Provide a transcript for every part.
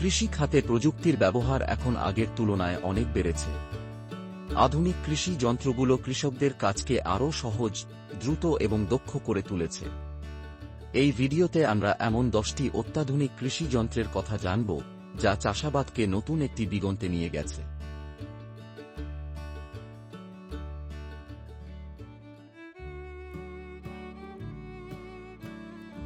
কৃষি খাতে প্রযুক্তির ব্যবহার এখন আগের তুলনায় অনেক বেড়েছে। আধুনিক কৃষি যন্ত্রগুলো কৃষকদের কাজকে আরও সহজ, দ্রুত এবং দক্ষ করে তুলেছে। এই ভিডিওতে আমরা এমন দশটি অত্যাধুনিক কৃষি যন্ত্রের কথা জানব, যা চাষাবাদকে নতুন একটি দিগন্তে নিয়ে গেছে।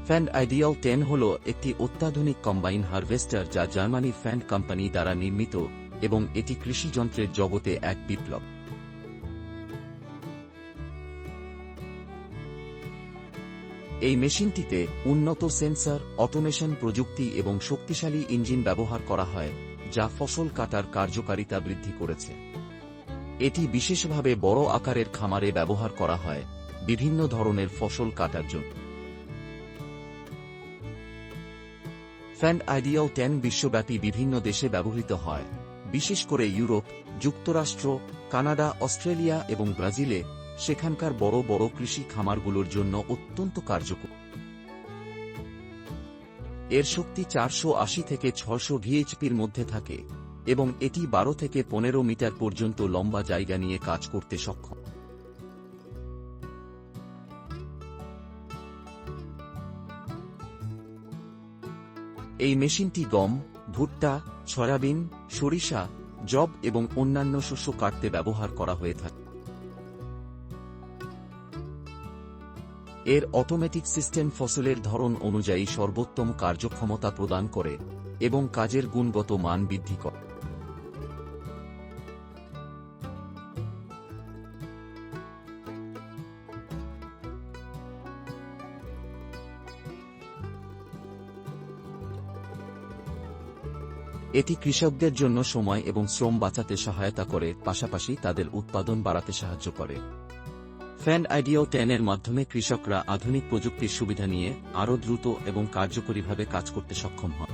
ফ্যান্ড আইডিয়াল টেন হল একটি অত্যাধুনিক কম্বাইন হারভেস্টার যা জার্মানির ফ্যান্ড কোম্পানি দ্বারা নির্মিত এবং এটি কৃষি যন্ত্রের জগতে এক বিপ্লব। এই মেশিনটিতে উন্নত সেন্সর, অটোমেশন প্রযুক্তি এবং শক্তিশালী ইঞ্জিন ব্যবহার করা হয়, যা ফসল কাটার কার্যকারিতা বৃদ্ধি করেছে। এটি বিশেষভাবে বড় আকারের খামারে ব্যবহার করা হয়, বিভিন্ন ধরনের ফসল কাটার জন্য। ফ্যান্ড আইডিয়াল টেন বিশ্বব্যাপী বিভিন্ন দেশে ব্যবহৃত হয়। বিশেষ করে ইউরোপ, যুক্তরাষ্ট্র, কানাডা, অস্ট্রেলিয়া এবং ব্রাজিলে সেখানকার বড় বড় কৃষি খামারগুলোর জন্য অত্যন্ত কার্যকর। এর শক্তি চারশো আশি থেকে ছশো ভিএইচপির মধ্যে থাকে এবং এটি বারো থেকে পনেরো মিটার পর্যন্ত লম্বা জায়গা নিয়ে কাজ করতে সক্ষম। এই মেশিনটি গম, ভুট্টা, সয়াবিন, সরিষা জব এবং অন্যান্য শস্য কাটতে ব্যবহার করা হয়ে থাকে। এর অটোমেটিক সিস্টেম ফসলের ধরন অনুযায়ী সর্বোত্তম কার্যক্ষমতা প্রদান করে এবং কাজের গুণগত মান বৃদ্ধি করে। এটি কৃষকদের জন্য সময় এবং শ্রম বাঁচাতে সহায়তা করে, পাশাপাশি তাদের উৎপাদন বাড়াতে সাহায্য করে। ফ্যান আইডিও টেনের মাধ্যমে কৃষকরা আধুনিক প্রযুক্তির সুবিধা নিয়ে আরও দ্রুত এবং কার্যকরীভাবে কাজ করতে সক্ষম হন।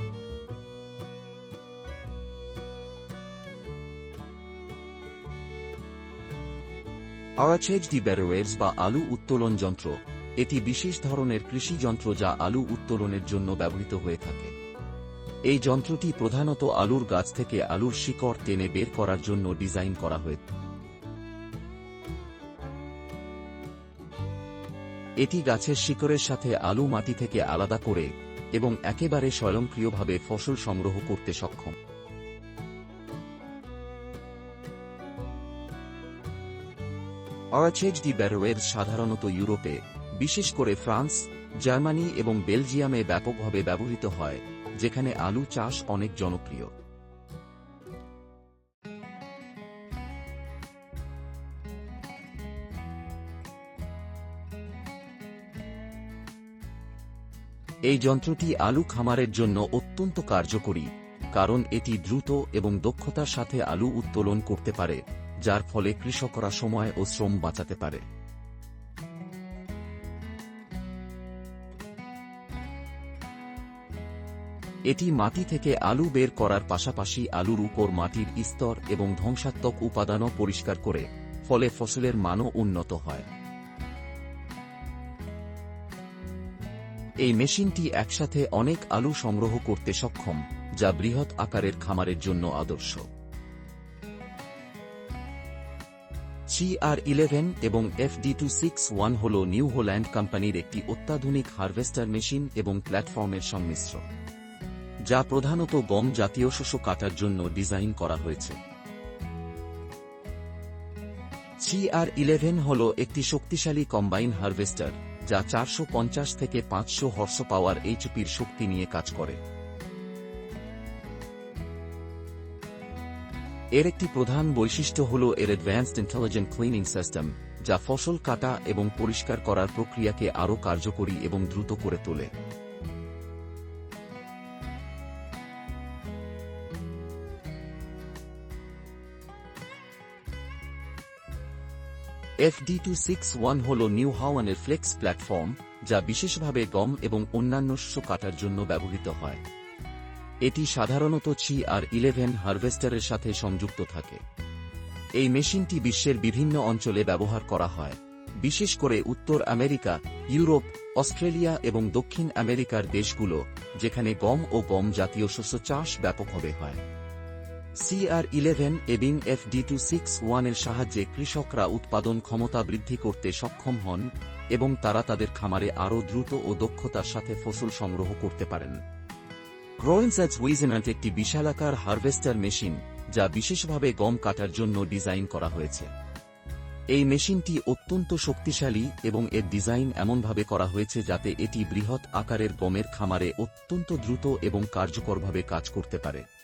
আওয়াচেজ ডি ব্যারোয়েজ বা আলু উত্তোলন যন্ত্র। এটি বিশেষ ধরনের কৃষি যন্ত্র যা আলু উত্তোলনের জন্য ব্যবহৃত হয়ে থাকে। এই যন্ত্রটি প্রধানত আলুর গাছ থেকে আলুর শিকড় টেনে বের করার জন্য ডিজাইন করা হয়েছে এটি গাছের শিকড়ের সাথে আলু মাটি থেকে আলাদা করে এবং একেবারে স্বয়ংক্রিয়ভাবে ফসল সংগ্রহ করতে সক্ষম। অরাচেজ ডি ব্যারোয়ের সাধারণত ইউরোপে, বিশেষ করে ফ্রান্স, জার্মানি এবং বেলজিয়ামে ব্যাপকভাবে ব্যবহৃত হয়। যেখানে আলু চাষ অনেক জনপ্রিয়। এই যন্ত্রটি আলু খামারের জন্য অত্যন্ত কার্যকরী, কারণ এটি দ্রুত এবং দক্ষতার সাথে আলু উত্তোলন করতে পারে, যার ফলে কৃষকরা সময় ও শ্রম বাঁচাতে পারে। এটি মাটি থেকে আলু বের করার পাশাপাশি আলুর উপর মাটির স্তর এবং ধ্বংসাত্মক উপাদানও পরিষ্কার করে, ফলে ফসলের মানও উন্নত হয়। এই মেশিনটি একসাথে অনেক আলু সংগ্রহ করতে সক্ষম, যা বৃহৎ আকারের খামারের জন্য আদর্শ। সিআর ইলেভেন এবং এফডি টু সিক্স ওয়ান হল নিউ হোল্যান্ড কোম্পানির একটি অত্যাধুনিক হারভেস্টার মেশিন এবং প্ল্যাটফর্মের সংমিশ্রণ। যা প্রধানত গম জাতীয় শস্য কাটার জন্য ডিজাইন করা হয়েছে। সিআর ইলেভেন হল একটি শক্তিশালী কম্বাইন হারভেস্টার, যা চারশো পঞ্চাশ থেকে পাঁচশো হর্স পাওয়ার এইচপির শক্তি নিয়ে কাজ করে। এর একটি প্রধান বৈশিষ্ট্য হল এর অ্যাডভান্সড ইন্টেলিজেন্ট ক্লিনিং সিস্টেম যা ফসল কাটা এবং পরিষ্কার করার প্রক্রিয়াকে আরও কার্যকরী এবং দ্রুত করে তোলে। এফডি টু সিক্স ওয়ান হল নিউ হাওয়ানের ফ্লেক্স প্ল্যাটফর্ম যা বিশেষভাবে গম এবং অন্যান্য শস্য কাটার জন্য ব্যবহৃত হয়। এটি সাধারণত ছি আর ইলেভেন হারভেস্টারের সাথে সংযুক্ত থাকে। এই মেশিনটি বিশ্বের বিভিন্ন অঞ্চলে ব্যবহার করা হয়, বিশেষ করে উত্তর আমেরিকা, ইউরোপ, অস্ট্রেলিয়া এবং দক্ষিণ আমেরিকার দেশগুলো, যেখানে গম ও গম জাতীয় শস্য চাষ ব্যাপকভাবে হয়। সিআর ইলেভেন এবং এফ ডি টু সিক্স ওয়ানের সাহায্যে কৃষকরা উৎপাদন ক্ষমতা বৃদ্ধি করতে সক্ষম হন এবং তারা তাদের খামারে আরও দ্রুত ও দক্ষতার সাথে ফসল সংগ্রহ করতে পারেন। গ্রোয়েন্সাজ উইজেনাট একটি বিশালাকার হারভেস্টার মেশিন, যা বিশেষভাবে গম কাটার জন্য ডিজাইন করা হয়েছে। এই মেশিনটি অত্যন্ত শক্তিশালী এবং এর ডিজাইন এমনভাবে করা হয়েছে যাতে এটি বৃহৎ আকারের গমের খামারে অত্যন্ত দ্রুত এবং কার্যকরভাবে কাজ করতে পারে।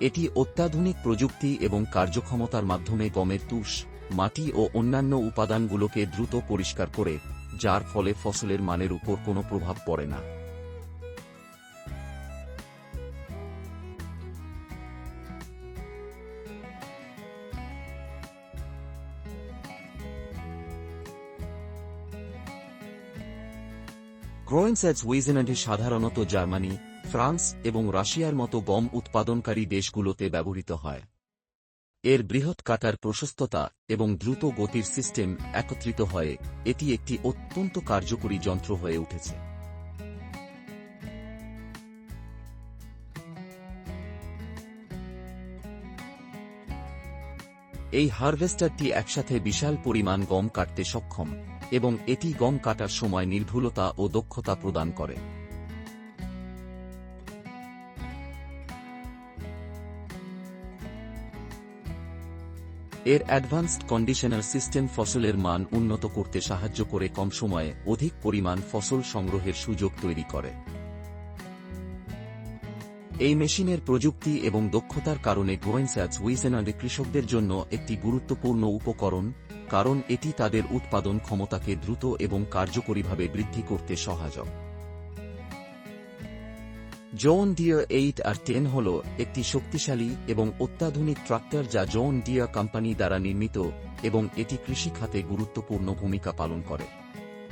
এটি অত্যাধুনিক প্রযুক্তি এবং কার্যক্ষমতার মাধ্যমে গমের তুষ, মাটি ও অন্যান্য উপাদানগুলোকে দ্রুত পরিষ্কার করে, যার ফলে ফসলের মানের উপর কোনো প্রভাব পড়ে না। গ্রোয়েন্সেজ উইজেনাডি সাধারণত জার্মানি ফ্রান্স এবং রাশিয়ার মতো গম উৎপাদনকারী দেশগুলোতে ব্যবহৃত হয়। এর বৃহৎ কাটার প্রশস্ততা এবং দ্রুত গতির সিস্টেম একত্রিত হয়ে এটি একটি অত্যন্ত কার্যকরী যন্ত্র হয়ে উঠেছে। এই হারভেস্টারটি একসাথে বিশাল পরিমাণ গম কাটতে সক্ষম এবং এটি গম কাটার সময় নির্ভুলতা ও দক্ষতা প্রদান করে। এর অ্যাডভান্সড কন্ডিশনার সিস্টেম ফসলের মান উন্নত করতে সাহায্য করে কম সময়ে অধিক পরিমাণ ফসল সংগ্রহের সুযোগ তৈরি করে। এই মেশিনের প্রযুক্তি এবং দক্ষতার কারণে গ্রোয়েন্স্যাচ উইজেনারে কৃষকদের জন্য একটি গুরুত্বপূর্ণ উপকরণ, কারণ এটি তাদের উৎপাদন ক্ষমতাকে দ্রুত এবং কার্যকরীভাবে বৃদ্ধি করতে সহায়ক। John Deere eight R ten হল একটি শক্তিশালী এবং অত্যাধুনিক ট্রাক্টর যা জন ডিয়ার কোম্পানি দ্বারা নির্মিত এবং এটি কৃষি খাতে গুরুত্বপূর্ণ ভূমিকা পালন করে।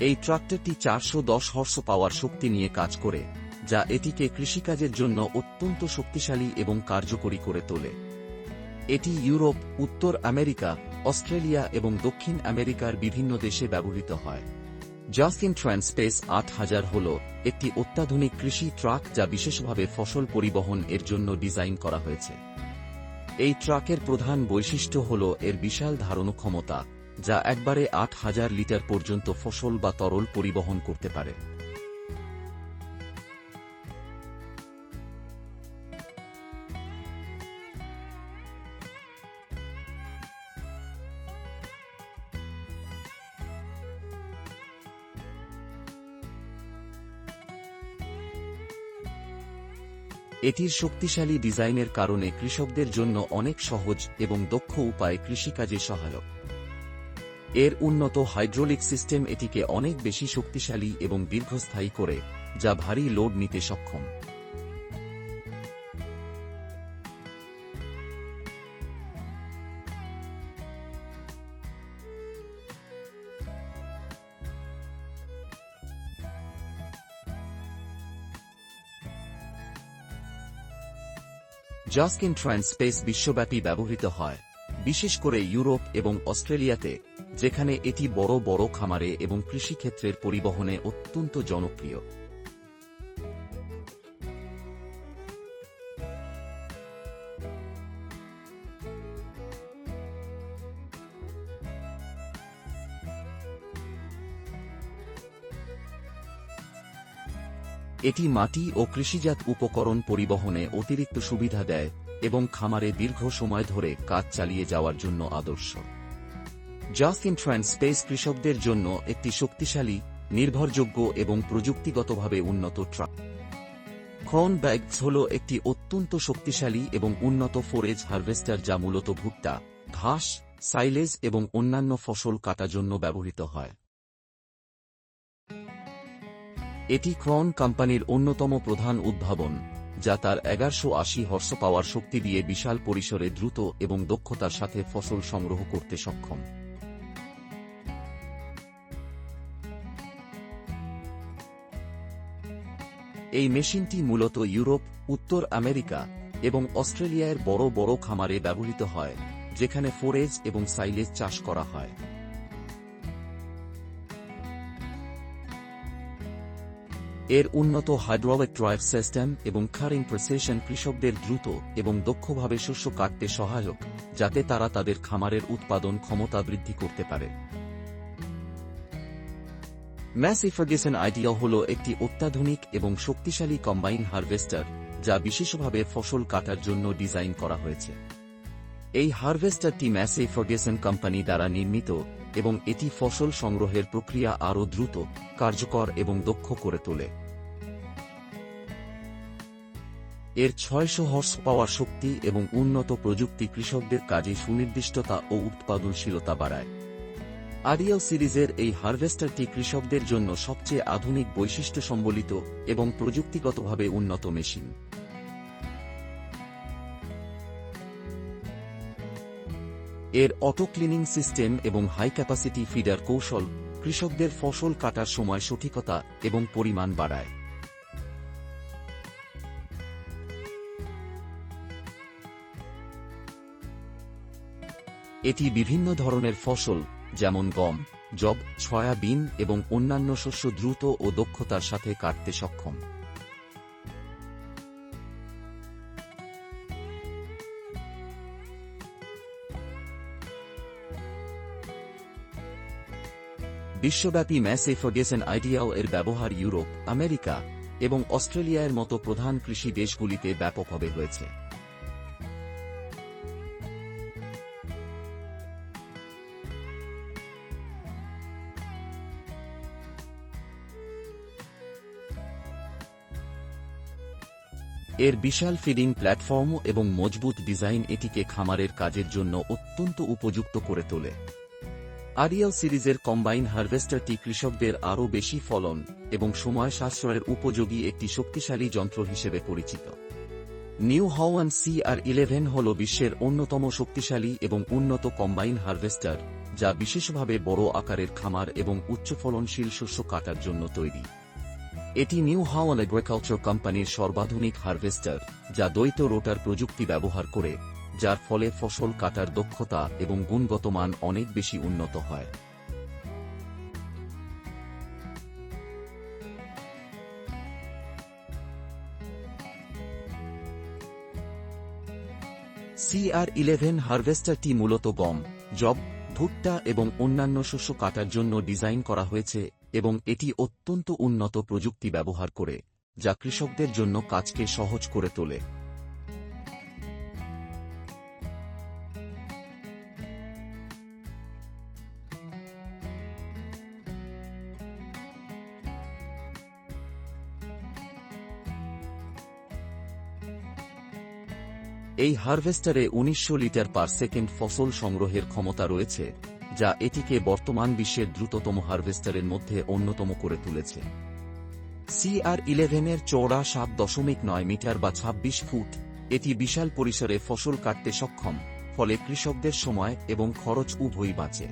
এই ট্রাক্টরটি চারশো দশ হর্স পাওয়ার শক্তি নিয়ে কাজ করে, যা এটিকে কৃষিকাজের জন্য অত্যন্ত শক্তিশালী এবং কার্যকরী করে তোলে। এটি ইউরোপ, উত্তর আমেরিকা, অস্ট্রেলিয়া এবং দক্ষিণ আমেরিকার বিভিন্ন দেশে ব্যবহৃত হয়। জাস্টিন ট্রান্সপেস আট হাজার হল একটি অত্যাধুনিক কৃষি ট্রাক যা বিশেষভাবে ফসল পরিবহন এর জন্য ডিজাইন করা হয়েছে। এই ট্রাকের প্রধান বৈশিষ্ট্য হল এর বিশাল ধারণ ক্ষমতা, যা একবারে আট হাজার লিটার পর্যন্ত ফসল বা তরল পরিবহন করতে পারে। এটির শক্তিশালী ডিজাইনের কারণে কৃষকদের জন্য অনেক সহজ এবং দক্ষ উপায় কৃষিকাজে সহায়ক। এর উন্নত হাইড্রোলিক সিস্টেম এটিকে অনেক বেশি শক্তিশালী এবং দীর্ঘস্থায়ী করে, যা ভারী লোড নিতে সক্ষম। জাস্কিন ট্রান্সপেস বিশ্বব্যাপী ব্যবহৃত হয়, বিশেষ করে ইউরোপ এবং অস্ট্রেলিয়াতে, যেখানে এটি বড় বড় খামারে এবং কৃষিক্ষেত্রের পরিবহনে অত্যন্ত জনপ্রিয়। এটি মাটি ও কৃষিজাত উপকরণ পরিবহনে অতিরিক্ত সুবিধা দেয় এবং খামারে দীর্ঘ সময় ধরে কাজ চালিয়ে যাওয়ার জন্য আদর্শ। জাস্ট ইন স্পেস কৃষকদের জন্য একটি শক্তিশালী, নির্ভরযোগ্য এবং প্রযুক্তিগতভাবে উন্নত ট্রাক। খন ব্যাগস হল একটি অত্যন্ত শক্তিশালী এবং উন্নত ফোরেজ হারভেস্টার যা মূলত ভুট্টা, ঘাস সাইলেজ এবং অন্যান্য ফসল কাটার জন্য ব্যবহৃত হয়। এটি ক্রন কোম্পানির অন্যতম প্রধান উদ্ভাবন, যা তার এগারোশো আশি হর্ষ পাওয়ার শক্তি দিয়ে বিশাল পরিসরে দ্রুত এবং দক্ষতার সাথে ফসল সংগ্রহ করতে সক্ষম। এই মেশিনটি মূলত ইউরোপ, উত্তর আমেরিকা এবং অস্ট্রেলিয়ার বড় বড় খামারে ব্যবহৃত হয়, যেখানে ফোরেজ এবং সাইলেজ চাষ করা হয়। এর উন্নত হাইড্রোলিক ড্রাইভ সিস্টেম এবং খারিং প্রসেশন কৃষকদের দ্রুত এবং দক্ষভাবে শস্য কাটতে সহায়ক, যাতে তারা তাদের খামারের উৎপাদন ক্ষমতা বৃদ্ধি করতে পারে। ম্যাসি ফার্গেসন আইডিয়া হল একটি অত্যাধুনিক এবং শক্তিশালী কম্বাইন হারভেস্টার, যা বিশেষভাবে ফসল কাটার জন্য ডিজাইন করা হয়েছে। এই হারভেস্টারটি ম্যাসে ফার্গেসন কোম্পানি দ্বারা নির্মিত এবং এটি ফসল সংগ্রহের প্রক্রিয়া আরও দ্রুত, কার্যকর এবং দক্ষ করে তোলে। এর ছয়শো হর্স পাওয়ার শক্তি এবং উন্নত প্রযুক্তি কৃষকদের কাজে সুনির্দিষ্টতা ও উৎপাদনশীলতা বাড়ায়। আরিয়াল সিরিজের এই হারভেস্টারটি কৃষকদের জন্য সবচেয়ে আধুনিক বৈশিষ্ট্য সম্বলিত এবং প্রযুক্তিগতভাবে উন্নত মেশিন। এর অটো ক্লিনিং সিস্টেম এবং হাই ক্যাপাসিটি ফিডার কৌশল কৃষকদের ফসল কাটার সময় সঠিকতা এবং পরিমাণ বাড়ায়। এটি বিভিন্ন ধরনের ফসল, যেমন গম জব সয়াবিন এবং অন্যান্য শস্য দ্রুত ও দক্ষতার সাথে কাটতে সক্ষম। বিশ্বব্যাপী ম্যাসে ফার্গেসন আইডিয়াল এর ব্যবহার ইউরোপ, আমেরিকা এবং অস্ট্রেলিয়ার মতো প্রধান কৃষি দেশগুলিতে ব্যাপকভাবে হয়েছে। এর বিশাল ফিডিং প্ল্যাটফর্ম এবং মজবুত ডিজাইন এটিকে খামারের কাজের জন্য অত্যন্ত উপযুক্ত করে তোলে। আরিয়াল সিরিজের কম্বাইন হারভেস্টারটি কৃষকদের আরও বেশি ফলন এবং সময় সাশ্রয়ের উপযোগী একটি শক্তিশালী যন্ত্র হিসেবে পরিচিত। নিউ হাওয়ান সি আর ইলেভেন হল বিশ্বের অন্যতম শক্তিশালী এবং উন্নত কম্বাইন হারভেস্টার, যা বিশেষভাবে বড় আকারের খামার এবং উচ্চ ফলনশীল শস্য কাটার জন্য তৈরি। এটি নিউ হাওয়ান এগ্রিকালচার কোম্পানির সর্বাধুনিক হারভেস্টার, যা দ্বৈত রোটার প্রযুক্তি ব্যবহার করে যার ফলে ফসল কাটার দক্ষতা এবং গুণগত মান অনেক বেশি উন্নত হয়। সিআর ইলেভেন হারভেস্টারটি মূলত গম জব ভুট্টা এবং অন্যান্য শস্য কাটার জন্য ডিজাইন করা হয়েছে এবং এটি অত্যন্ত উন্নত প্রযুক্তি ব্যবহার করে, যা কৃষকদের জন্য কাজকে সহজ করে তোলে। এই হারভেস্টারে উনিশশো লিটার পার সেকেন্ড ফসল সংগ্রহের ক্ষমতা রয়েছে, যা এটিকে বর্তমান বিশ্বের দ্রুততম হারভেস্টারের মধ্যে অন্যতম করে তুলেছে। সিআর ইলেভেনের চৌড়া সাত দশমিক নয় মিটার বা ২৬ ফুট, এটি বিশাল পরিসরে ফসল কাটতে সক্ষম, ফলে কৃষকদের সময় এবং খরচ উভয়ই বাঁচে।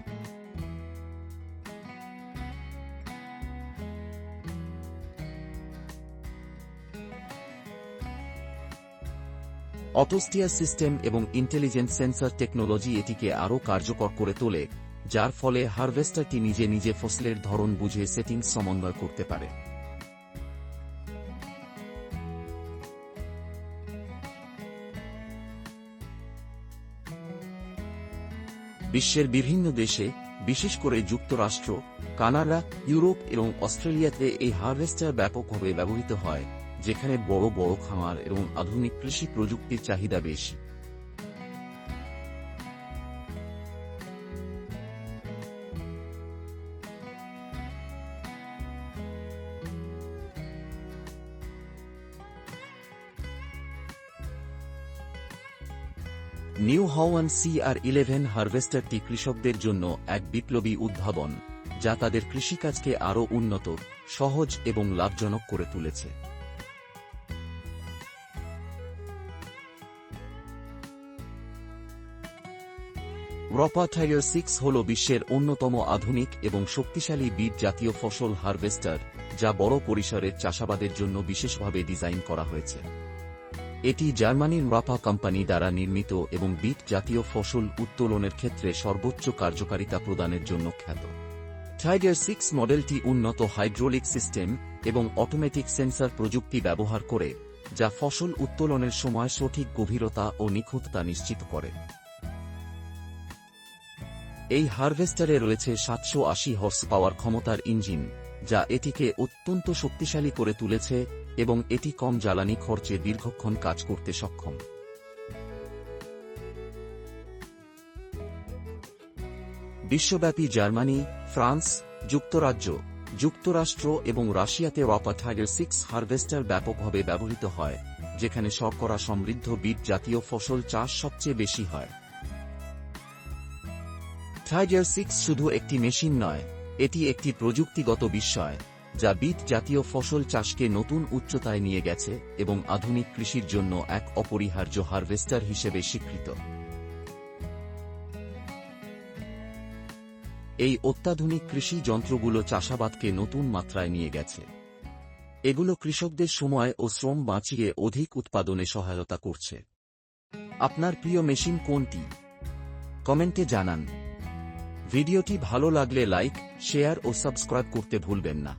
অটোস্টিয়ার সিস্টেম এবং ইন্টেলিজেন্ট সেন্সর টেকনোলজি এটিকে আরও কার্যকর করে তোলে, যার ফলে হারভেস্টারটি নিজে নিজে ফসলের ধরন বুঝে সেটিং সমন্বয় করতে পারে। বিশ্বের বিভিন্ন দেশে, বিশেষ করে যুক্তরাষ্ট্র, কানাডা, ইউরোপ এবং অস্ট্রেলিয়াতে এই হারভেস্টার ব্যাপকভাবে ব্যবহৃত হয়। যেখানে বড় বড় খামার এবং আধুনিক কৃষি প্রযুক্তির চাহিদা বেশি। নিউ হাওয়ান সি আর ইলেভেন হারভেস্টারটি কৃষকদের জন্য এক বিপ্লবী উদ্ভাবন, যা তাদের কৃষিকাজকে আরও উন্নত, সহজ এবং লাভজনক করে তুলেছে। রপা টাইগার সিক্স হল বিশ্বের অন্যতম আধুনিক এবং শক্তিশালী বীজ জাতীয় ফসল হারভেস্টার, যা বড় পরিসরের চাষাবাদের জন্য বিশেষভাবে ডিজাইন করা হয়েছে। এটি জার্মানির রাপা কোম্পানি দ্বারা নির্মিত এবং বিট জাতীয় ফসল উত্তোলনের ক্ষেত্রে সর্বোচ্চ কার্যকারিতা প্রদানের জন্য খ্যাত। টাইগার সিক্স মডেলটি উন্নত হাইড্রোলিক সিস্টেম এবং অটোমেটিক সেন্সর প্রযুক্তি ব্যবহার করে, যা ফসল উত্তোলনের সময় সঠিক গভীরতা ও নিখুঁততা নিশ্চিত করে। এই হারভেস্টারে রয়েছে সাতশো আশি হর্স পাওয়ার ক্ষমতার ইঞ্জিন, যা এটিকে অত্যন্ত শক্তিশালী করে তুলেছে এবং এটি কম জ্বালানি খরচে দীর্ঘক্ষণ কাজ করতে সক্ষম। বিশ্বব্যাপী জার্মানি, ফ্রান্স, যুক্তরাজ্য, যুক্তরাষ্ট্র এবং রাশিয়াতে রপা টাইগার সিক্স হারভেস্টার ব্যাপকভাবে ব্যবহৃত হয়, যেখানে শর্করা সমৃদ্ধ বিট জাতীয় ফসল চাষ সবচেয়ে বেশি হয়। টাইগার সিক্স শুধু একটি মেশিন নয়, এটি একটি প্রযুক্তিগত বিস্ময় যা বিট জাতীয় ফসল চাষকে নতুন উচ্চতায় নিয়ে গেছে এবং আধুনিক কৃষির জন্য এক অপরিহার্য হারভেস্টার হিসেবে স্বীকৃত। এই অত্যাধুনিক কৃষি যন্ত্রগুলো চাষাবাদকে নতুন মাত্রায় নিয়ে গেছে। এগুলো কৃষকদের সময় ও শ্রম বাঁচিয়ে অধিক উৎপাদনে সহায়তা করছে। আপনার প্রিয় মেশিন কোনটি? কমেন্টে জানান। ভিডিওটি ভালো লাগলে লাইক শেয়ার ও সাবস্ক্রাইব করতে ভুলবেন না।